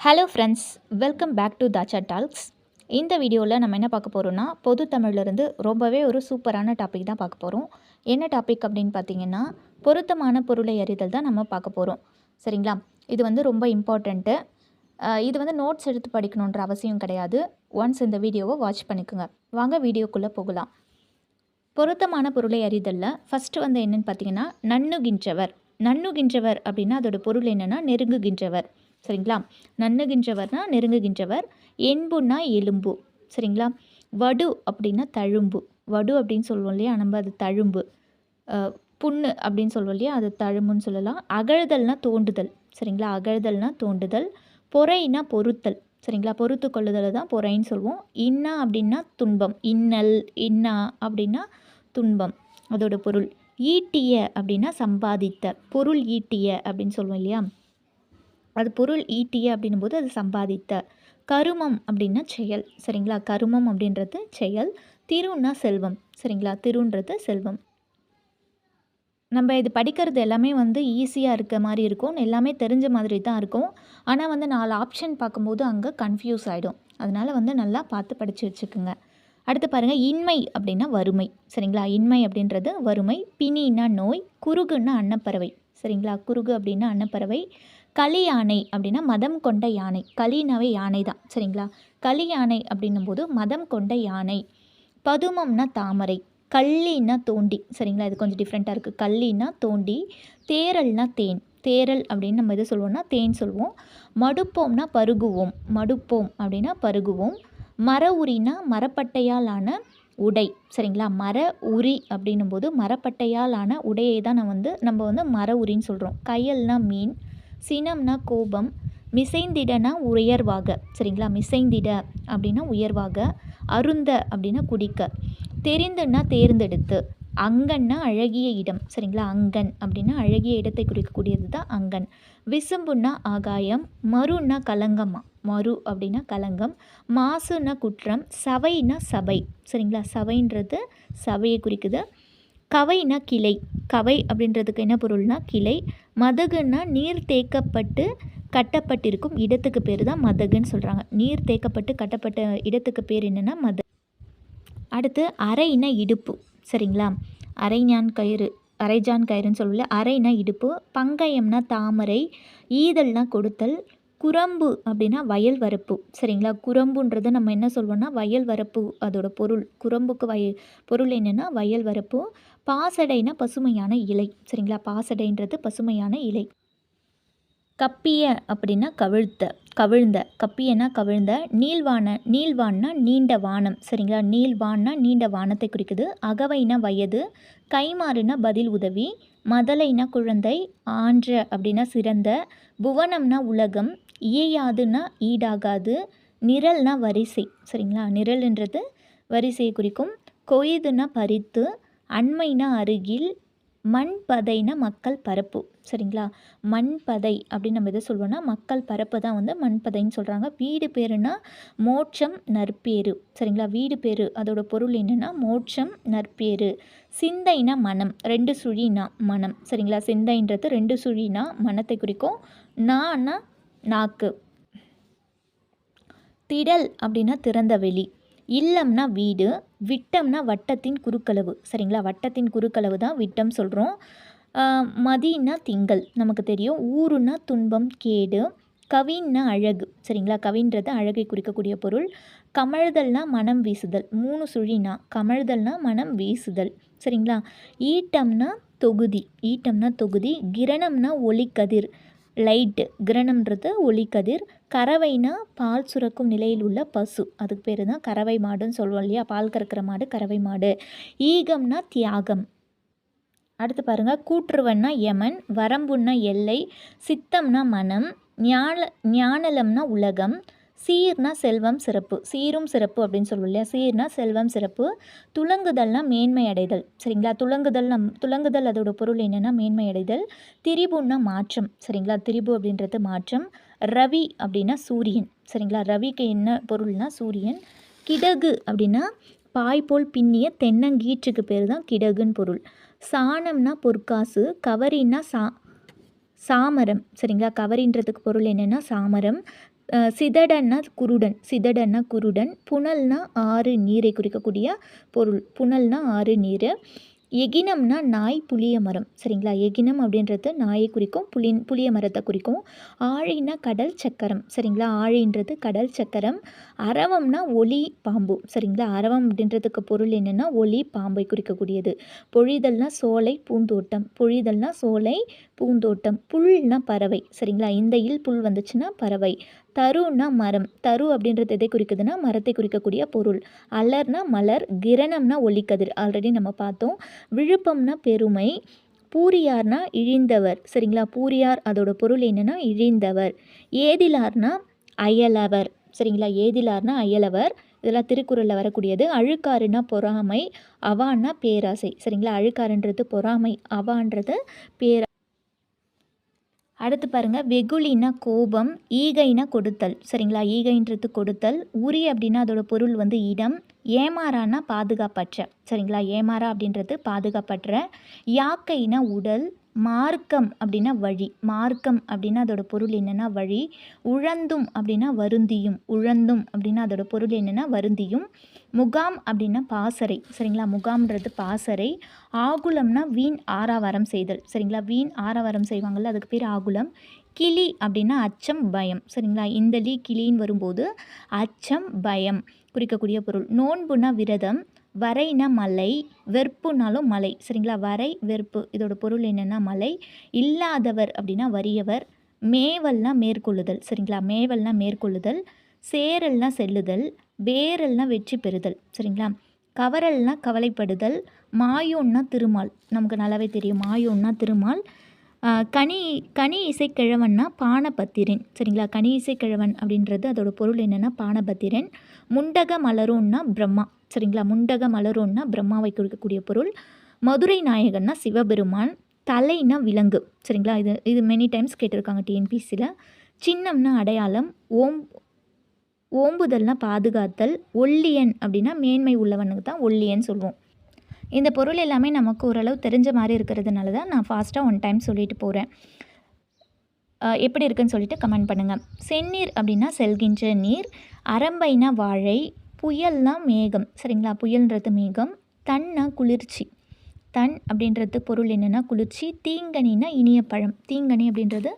Hello friends welcome back to தாச்சா talks இந்த வீடியோவில் நம்ம என்ன பார்க்க போகிறோம்னா பொது தமிழ்லேருந்து ரொம்பவே ஒரு சூப்பரான டாபிக் தான் பார்க்க போகிறோம் என்ன டாபிக் அப்படின்னு பார்த்தீங்கன்னா பொருத்தமான பொருளை அறிதல் தான் நம்ம பார்க்க போகிறோம் சரிங்களா? இது வந்து ரொம்ப இம்பார்ட்டண்ட்டு இது வந்து நோட்ஸ் எடுத்து படிக்கணுன்ற அவசியம் கிடையாது. ஒன்ஸ் இந்த வீடியோவை வாட்ச் பண்ணிக்கோங்க. வாங்க வீடியோக்குள்ளே போகலாம். பொருத்தமான பொருளை அறிதலில் ஃபஸ்ட்டு வந்து என்னென்னு பார்த்தீங்கன்னா நண்ணுகின்றவர் நண்ணுகின்றவர் அப்படின்னா அதோட பொருள் என்னென்னா நெருங்குகின்றவர். சரிங்களா? நண்ணுகின்றவர்னா நெருங்குகின்றவர் என்புன்னா எலும்பு. சரிங்களா? வடு அப்படின்னா தழும்பு. வடு அப்படின்னு சொல்லுவோம் இல்லையா? நம்ம அது தழும்பு. புண்ணு அப்படின்னு சொல்லுவோம் இல்லையா? அது தழும்புன்னு சொல்லலாம். அகழ்தல்னா தோண்டுதல். சரிங்களா? அகழ்தல்னா தோண்டுதல். பொறைனா பொருத்தல் சரிங்களா? பொறுத்து கொள்ளுதல் தான் பொறைன்னு சொல்லுவோம். இன்னா அப்படின்னா துன்பம். இன்னல் இன்னா அப்படின்னா துன்பம். அதோட பொருள். ஈட்டிய அப்படின்னா சம்பாதித்த. பொருள் ஈட்டிய அப்படின்னு சொல்லுவோம் இல்லையா? அது பொருள் ஈட்டிய அப்படின்னும் போது அது சம்பாதித்த கருமம் அப்படின்னா செயல். சரிங்களா? கருமம் அப்படின்றது செயல். திருன்னா செல்வம். சரிங்களா? திருன்றது செல்வம். நம்ம இது படிக்கிறது எல்லாமே வந்து ஈஸியாக இருக்க மாதிரி இருக்கும். எல்லாமே தெரிஞ்ச மாதிரி தான் இருக்கும். ஆனால் வந்து நாலு ஆப்ஷன் பார்க்கும்போது அங்கே கன்ஃபியூஸ் ஆகிடும் அதனால் வந்து நல்லா பார்த்து படித்து வச்சுக்கோங்க. அடுத்து பாருங்கள் இன்மை அப்படின்னா வறுமை. சரிங்களா? இன்மை அப்படின்றது வறுமை. பிணின்னா நோய் குறுகுன்னா அன்னப்பறவை. சரிங்களா? குறுகு அப்படின்னா அன்னப்பறவை. களி யானை அப்படின்னா மதம் கொண்ட யானை. களினாவே யானை தான். சரிங்களா? களி யானை அப்படின்னும் போது மதம் கொண்ட யானை. பதுமம்னா தாமரை. கள்ளின்னா தோண்டி. சரிங்களா? இது கொஞ்சம் டிஃப்ரெண்ட்டாக இருக்குது கல்லின்னா தோண்டி தேரல்னா தேன். தேரல் அப்படின்னு நம்ம எது சொல்லுவோம்னா தேன் சொல்லுவோம் மடுப்போம்னா பருகுவோம். மடுப்போம் அப்படின்னா பருகுவோம். மர உரினா மரப்பட்டையால் ஆன உடை. சரிங்களா? மர உரி அப்படின்னும் போது மரப்பட்டையால் ஆன உடையை தான் நான் வந்து நம்ம வந்து மர உரின்னு சொல்கிறோம் கையல்னா மீன். சினம்னா கோபம் மிசைந்திடனா உயர்வாக. சரிங்களா? மிசைந்திட அப்படின்னா உயர்வாக அருந்த அப்படின்னா குடிக்க. தெரிந்துன்னா தேர்ந்தெடுத்து. அங்கன்னா அழகிய இடம். சரிங்களா? அங்கன் அப்படின்னா அழகிய இடத்தை குறிக்கக்கூடியது தான் அங்கன். விசும்புன்னா ஆகாயம் மருன்னா கலங்கம்மா மரு அப்படின்னா கலங்கம். மாசுன்னா குற்றம் சபைனா சபை. சரிங்களா? சபைன்றது சபையை குறிக்குது. கவைனா கிளை. கவை அப்படின்றதுக்கு என்ன பொருள்னா கிளை. மதகுன்னா நீர் தேக்கப்பட்டு கட்டப்பட்டிருக்கும் இடத்துக்கு பேர் தான் மதகுன்னு சொல்கிறாங்க நீர் தேக்கப்பட்டு கட்டப்பட்ட இடத்துக்கு பேர் என்னென்னா மத. அடுத்து அரைனா இடுப்பு சரிங்களா? அரைஞான் கயிறு அரைஜான் கயிறுன்னு சொல்லல அரைனா இடுப்பு. பங்கயம்னா தாமரை ஈதல்னா கொடுத்தல். குரம்பு அப்படின்னா வயல் வரப்பு சரிங்களா? குரம்புன்றது நம்ம என்ன சொல்வோம்னா வயல் வரப்பு அதோட பொருள். குரம்புக்கு வய பொருள் என்னென்னா வயல் வரப்பு. பாசடைனா பசுமையான இலை. சரிங்களா? பாசடைன்றது பசுமையான இலை. கப்பிய அப்படின்னா கவிழ்த்த கவிழ்ந்த. கப்பியனா கவிழ்ந்த. நீள்வான நீள்வான்னா நீண்ட வானம். சரிங்களா? நீள்வான்னா நீண்ட வானத்தை குறிக்குது. அகவைனா வயது. கைமாறுனா பதில் உதவி. மதலைனா குழந்தை. ஆன்ற அப்படின்னா சிறந்த. புவனம்னா உலகம். இயையாதுன்னா ஈடாகாது. நிரல்னா வரிசை. சரிங்களா? நிரல்ன்றது வரிசையை குறிக்கும். கொய்துனா பறித்து. அண்மைனா அருகில் மண் பதைனா மக்கள் பரப்பு. சரிங்களா? மண் பதை அப்படின்னு நம்ம எதை சொல்லுவோம்னா மக்கள் பரப்பு தான் வந்து மண் பதைன்னு சொல்கிறாங்க வீடு பேருனா மோட்சம் நற்பேறு. சரிங்களா? வீடு பேரு. அதோட பொருள் என்னென்னா மோட்சம் நற்பேறு. சிந்தைனா மனம். ரெண்டு சுழினா மனம். சரிங்களா? சிந்தைன்றது ரெண்டு சுழினா மனத்தை குறிக்கும். நான்னா நாக்கு. திடல் அப்படின்னா திறந்த வெளி. இல்லம்னா வீடு விட்டம்னா வட்டத்தின் குறுக்களவு சரிங்களா? வட்டத்தின் குறுக்களவு தான் விட்டம் சொல்கிறோம் மதினா திங்கள். நமக்கு தெரியும். ஊருனா துன்பம் கேடு. கவின்னா அழகு. சரிங்களா? கவின்றது அழகை குறிக்கக்கூடிய பொருள். கமழ்தல்னா மனம் வீசுதல். மூணு சுழினா. கமழ்தல்னா மனம் வீசுதல். சரிங்களா? ஈட்டம்னா தொகுதி. ஈட்டம்னா தொகுதி. கிரணம்னா ஒளிக்கதிர் லைட்டு கிரணம்ன்றது ஒளிக்கதிர் கறவைனா பால் சுரக்கும் நிலையில் உள்ள பசு. அதுக்கு பேர் தான் கறவை மாடுன்னு சொல்லுவோம் இல்லையா? பால் கறக்கிற மாடு கறவை மாடு. ஈகம்னா தியாகம். அடுத்து பாருங்கள் கூற்றுவன்னா யமன் வரம்புன்னா எல்லை சித்தம்னா மனம் ஞான ஞானலம்னா உலகம் சீர்னா செல்வம் சிறப்பு. சீரும் சிறப்பு அப்படின்னு சொல்லுவோம் இல்லையா? சீர்னா செல்வம் சிறப்பு. துலங்குதல்னா மேன்மை அடைதல். சரிங்களா? துலங்குதல் நம் துலங்குதல் அதோட பொருள் என்னென்னா மேன்மை அடைதல். திரிபுன்னா மாற்றம். சரிங்களா? திரிபு அப்படின்றது மாற்றம். ரவி அப்படின்னா சூரியன். சரிங்களா? ரவிக்கு என்ன பொருள்னா சூரியன். கிடகு அப்படின்னா பாய் போல் பின்னிய தென்னங்கீற்றுக்கு பேர் தான் கிடகுன்னு பொருள். சாணம்னா பொற்காசு. கவரின்னா சா சாமரம். சரிங்களா? கவரின்றதுக்கு பொருள் என்னென்னா சாமரம். சிதடன்னா குருடன் சிதடன்னா குருடன் புனல்னா ஆறு நீரை குறிக்கக்கூடிய பொருள். புனல்னா ஆறு நீர். எகினம்னா நாய் புளிய மரம். சரிங்களா? எகினம் அப்படின்றது நாயை குறிக்கும் புளி புளிய மரத்தை குறிக்கும். ஆழினா கடல் சக்கரம். சரிங்களா? ஆழின்றது கடல் சக்கரம். அரவம்னா ஒளி பாம்பு. சரிங்களா? அரவம் அப்படின்றதுக்கு பொருள் என்னென்னா ஒளி பாம்பை குறிக்கக்கூடியது. பொழிதல்னா சோலை பூந்தோட்டம். பொழிதல்னா சோலை பூந்தோட்டம். புல்னா பறவை. சரிங்களா? இந்த இல் புல் வந்துச்சுன்னா பறவை. தருன்னா மரம். தரு அப்படின்றது எதை குறிக்குதுன்னா மரத்தை குறிக்கக்கூடிய பொருள். அலர்னா மலர் கிரணம்னா ஒளிக்கதிர். ஆல்ரெடி நம்ம பார்த்தோம். விழுப்பம்னா பெருமை. பூரியார்னா இழிந்தவர். சரிங்களா? பூரியார் அதோட பொருள் என்னென்னா இழிந்தவர். ஏதிலார்னா அயலவர். சரிங்களா? ஏதிலார்னா அயலவர். இதெல்லாம் திருக்குறளில் வரக்கூடியது. அழுக்காறுனா பொறாமை. அவான்னா பேராசை. சரிங்களா? அழுக்காறுன்றது பொறாமை. அவான்றது பேரா அடுத்து பாருங்கள் வெகுளினா கோபம் ஈகைனா கொடுத்தல். சரிங்களா? ஈகைன்றது கொடுத்தல். உரி அப்படின்னா அதோட பொருள் வந்து இடம். ஏமாறானா பாதுகாப்பற்ற. சரிங்களா? ஏமாறா அப்படின்றது பாதுகாப்பற்ற. யாக்கைனா உடல். மார்க்கம் அப்படின்னா வழி. மார்க்கம் அப்படின்னா அதோட பொருள் என்னென்னா வழி. உழந்தும் அப்படின்னா வருந்தியும். உழந்தும் அப்படின்னா அதோட பொருள் என்னென்னா வருந்தியும். முகாம் அப்படின்னா பாசறை. சரிங்களா? முகாம்ன்றது பாசறை. ஆகுலம்னா வீண் ஆராவாரம் செய்தல். சரிங்களா? வீண் ஆராவாரம் செய்வாங்கள்ல அதுக்கு பேர் ஆகுலம். கிளி அப்படின்னா அச்சம் பயம். சரிங்களா? இந்த லீ கிளின்னு வரும்போது அச்சம் பயம் குறிக்கக்கூடிய பொருள். நோன்புனா விரதம். வரைனா மலை வெறுப்புனாலும் மலை. சரிங்களா? வரை வெறுப்பு. இதோட பொருள் என்னென்னா மலை. இல்லாதவர் அப்படின்னா வறியவர். மேவல்னா மேற்கொள்ளுதல். சரிங்களா? மேவல்னா மேற்கொள்ளுதல். சேரல்னா செல்லுதல். வேரல்னா வெற்றி பெறுதல். சரிங்களா? கவரல்னா கவலைப்படுதல். மாயோன்னா திருமால். நமக்கு நல்லாவே தெரியும். மாயோன்னா திருமால். கனி கனி இசைக்கிழவன்னா பானபத்திரன். சரிங்களா? கனி இசைக்கிழவன் அப்படின்றது அதோட பொருள் என்னென்னா பானபத்திரன். முண்டக மலரும்னா பிரம்மா. சரிங்களா? முண்டக மலரோன்னா பிரம்மாவை குறிக்கக்கூடிய பொருள். மதுரை நாயகன்னா சிவபெருமான். தலைனா விலங்கு. சரிங்களா? இது இது மெனி டைம்ஸ் கேட்டிருக்காங்க டிஎன்பிசியில் சின்னம்னா அடையாளம். ஓம் ஓம்புதல்னா பாதுகாத்தல். ஒல்லியன் அப்படின்னா மேன்மை உள்ளவனுக்கு தான் ஒல்லியன் சொல்லுவோம் இந்த பொருள் எல்லாமே நமக்கு ஓரளவு தெரிஞ்ச மாதிரி இருக்கிறதுனால தான் நான் ஃபாஸ்ட்டாக ஒன் டைம் சொல்லிட்டு போகிறேன் எப்படி இருக்குன்னு சொல்லிட்டு கமெண்ட் பண்ணுங்கள் செந்நீர் அப்படின்னா செல்கின்ற நீர். அரம்பைனா வாழை. புயல்னா மேகம். சரிங்களா? புயல்ன்றது மேகம். தன்னா குளிர்ச்சி. தன் அப்படின்றது பொருள் என்னென்னா குளிர்ச்சி. தீங்கனினா இனிய பழம் தீங்கனி அப்படின்றது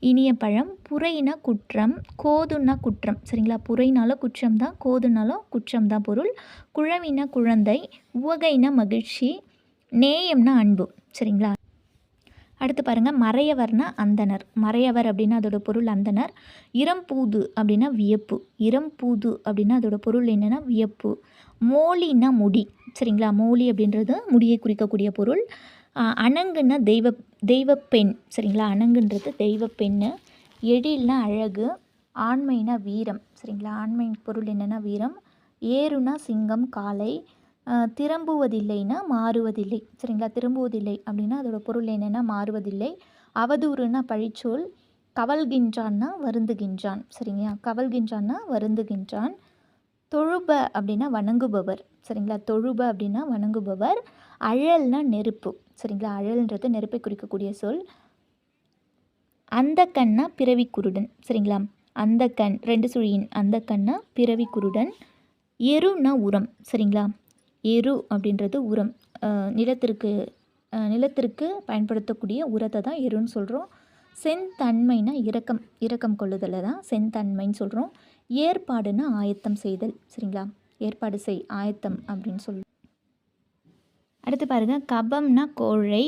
இனிய பழம் புரைனா குற்றம். கோதுன்னா குற்றம். சரிங்களா? புரைனாலும் குற்றம் தான் கோதுனாலும் குற்றம் தான் பொருள். குழவினா குழந்தை. உவகைனா மகிழ்ச்சி. நேயம்னா அன்பு. சரிங்களா? அடுத்து பாருங்கள் மறையவர்னா அந்தனர். மறையவர் அப்படின்னா அதோட பொருள் அந்தனர். இரம்பூது அப்படின்னா வியப்பு. இரம்பூது அப்படின்னா அதோட பொருள் என்னென்னா வியப்பு. மோலின்னா முடி. சரிங்களா? மோலி அப்படின்றது முடியை குறிக்கக்கூடிய பொருள். அணங்குன்னா தெய்வ தெய்வப்பெண். சரிங்களா? அணங்குன்றது தெய்வப்பெண்ணு. எழில்னா அழகு. ஆண்மைனா வீரம். சரிங்களா? ஆண்மை பொருள் என்னென்னா வீரம். ஏறுனா சிங்கம் காளை. திரும்புவதில்லைன்னா மாறுவதில்லை. சரிங்களா? திரும்புவதில்லை அப்படின்னா அதோட பொருள் என்னென்னா மாறுவதில்லை. அவதூறுனா பழிச்சொல் கவல்கின்றான்னா வருந்துகின்றான். சரிங்களா? கவல்கின்றான்னா வருந்துகின்றான். தொழுப அப்படின்னா வணங்குபவர். சரிங்களா? தொழுப அப்படின்னா வணங்குபவர். அழல்னா நெருப்பு. சரிங்களா? அழல்ன்றது நெருப்பை குறிக்கக்கூடிய சொல். அந்த கண்ணா பிறவி குருடன் சரிங்களா? அந்த கண் ரெண்டு சுழியின். அந்த கண்ணா பிறவி குருடன் எருனா உரம். சரிங்களா? எரு அப்படின்றது உரம். நிலத்திற்கு நிலத்திற்கு பயன்படுத்தக்கூடிய உரத்தை தான் எருன்னு சொல்கிறோம் செந்தன்மைனா இரக்கம் இரக்கம் கொள்ளுதலை தான் செந்தன்மைன்னு சொல்கிறோம் ஏற்பாடுனா ஆயத்தம் செய்தல் சரிங்களா? ஏற்பாடு செய் ஆயத்தம் அப்படின்னு சொல்லி அடுத்து பாருங்கள் கபம்னா கோழை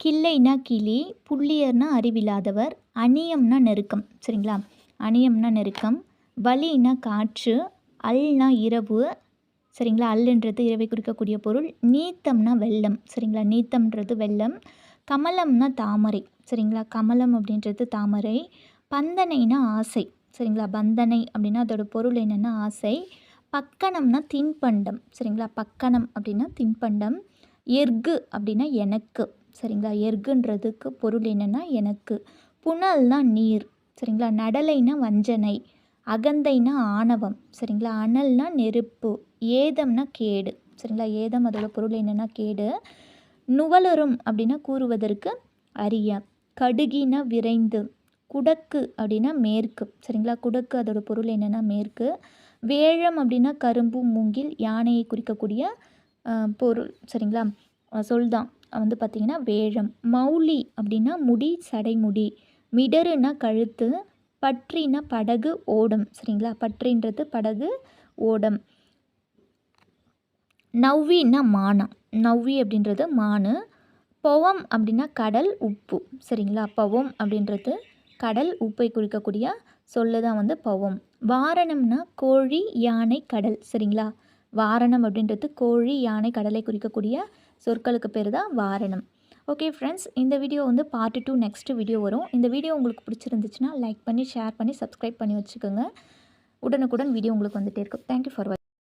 கிள்ளைனா கிளி புள்ளியர்னா அறிவில்லாதவர் அணியம்னா நெருக்கம் சரிங்களா? அணியம்னா நெருக்கம் வலினா காற்று அல்னா இரவு சரிங்களா? அல்லுன்றது இரவை குறிக்கக்கூடிய பொருள். நீத்தம்னா வெள்ளம் சரிங்களா? நீத்தம்ன்றது வெள்ளம் கமலம்னா தாமரை சரிங்களா? கமலம் அப்படின்றது தாமரை. பந்தனைனா ஆசை சரிங்களா? பந்தனை அப்படின்னா அதோட பொருள் என்னென்னா ஆசை. பக்கணம்னா தின்பண்டம் சரிங்களா? பக்கணம் அப்படின்னா தின்பண்டம். எர்கு அப்படின்னா எனக்கு சரிங்களா? எர்குன்றதுக்கு பொருள் என்னென்னா எனக்கு. புனல்னா நீர் சரிங்களா? நடலைனா வஞ்சனை. அகந்தைனா ஆணவம் சரிங்களா? அனல்னா நெருப்பு ஏதம்னா கேடு. சரிங்களா? ஏதம் அதோட பொருள் என்னென்னா கேடு. நுவலரும் அப்படின்னா கூறுவதற்கு அரிய. கடுகினா விரைந்து. குடக்கு அப்படின்னா மேற்கு. சரிங்களா? குடக்கு அதோட பொருள் என்னென்னா மேற்கு. வேழம் அப்படின்னா கரும்பு மூங்கில் யானையை குறிக்கக்கூடிய பொருள். சரிங்களா? சொல்தான் சொல் தான். வந்து பார்த்திங்கன்னா வேழம். மௌலி அப்படின்னா முடி சடைமுடி. மிடறுனா கழுத்து. பற்றினா படகு ஓடம். சரிங்களா? பற்றின்றது படகு ஓடம். நவ்வின்னா மானம் நவ்வி அப்படின்றது மானு. பவம் அப்படின்னா கடல் உப்பு. சரிங்களா? பவம் அப்படின்றது கடல் உப்பை குறிக்கக்கூடிய சொல்லு தான் வந்து பவம். வாரணம்னா கோழி யானை கடல். சரிங்களா? வாரணம் அப்படின்றது கோழி யானை கடலை குறிக்கக்கூடிய சொற்களுக்கு பேர் தான் வாரணம். ஓகே ஃப்ரெண்ட்ஸ் இந்த வீடியோ வந்து பார்ட் டூ நெக்ஸ்ட் வீடியோ வரும். இந்த வீடியோ உங்களுக்கு பிடிச்சிருந்துச்சுன்னா லைக் பண்ணி ஷேர் பண்ணி சப்ஸ்கிரைப் பண்ணி வச்சுக்கோங்க. உடனுக்குடன் வீடியோ உங்களுக்கு வந்துகிட்டே இருக்கும். Thank you for